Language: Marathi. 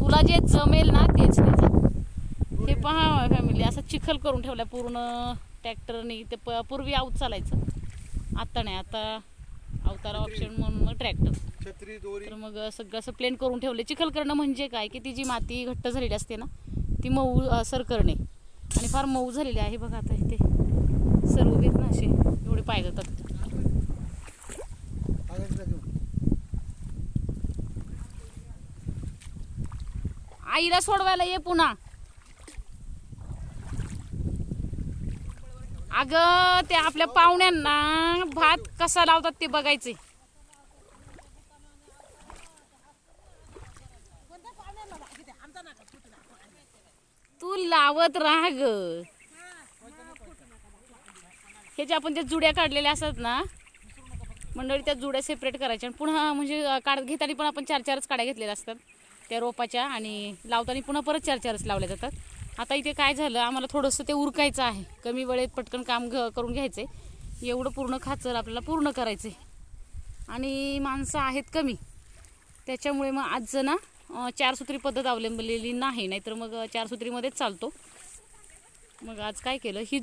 तुला जे जमेल ना तेच हे पहा फॅमिली असं चिखल करून ठेवलाय पूर्ण ट्रॅक्टरने ते प पूर्वी आऊत चालायचं. आता नाही आता अवतारा ऑप्शन म्हणून मग ट्रॅक्टर छत्री दोरी. तर मग सगळं असं प्लेन करून ठेवले चिखल करणं म्हणजे काय? की ती जी माती घट्ट झालेली असते ना ती मऊ सर करणे आणि फार मऊ झालेली आहे बघा आता इथे. सर्व घेत ना असे. एवढे पाय जातात. आईला सोडवायला ये पुन्हा. अग ते आपल्या पाहुण्यांना भात कसा लावतात ते बघायचे तू लावत राह ग. हे जे आपण त्या जुड्या काढलेल्या असतात ना मंडळी त्या जुड्या सेपरेट करायच्या. आणि पुन्हा म्हणजे काढ घेताना पण आपण चार चारच काड्या घेतलेल्या असतात. त्या रोपाच्या आणि लावताना पुन्हा परत चार चारच लावल्या जातात. आता इथे काय झालं आम्हाला थोडंसं ते उरकायचं आहे. कमी वेळेत पटकन काम घ करून घ्यायचं आहे एवढं पूर्ण खाचर आपल्याला पूर्ण करायचं आहे आणि माणसं आहेत कमी. त्याच्यामुळे मग आज ना चारसूत्री पद्धत अवलंबलेली नाही. नाहीतर मग चारसूत्रीमध्येच चालतो. मग आज काय केलं ही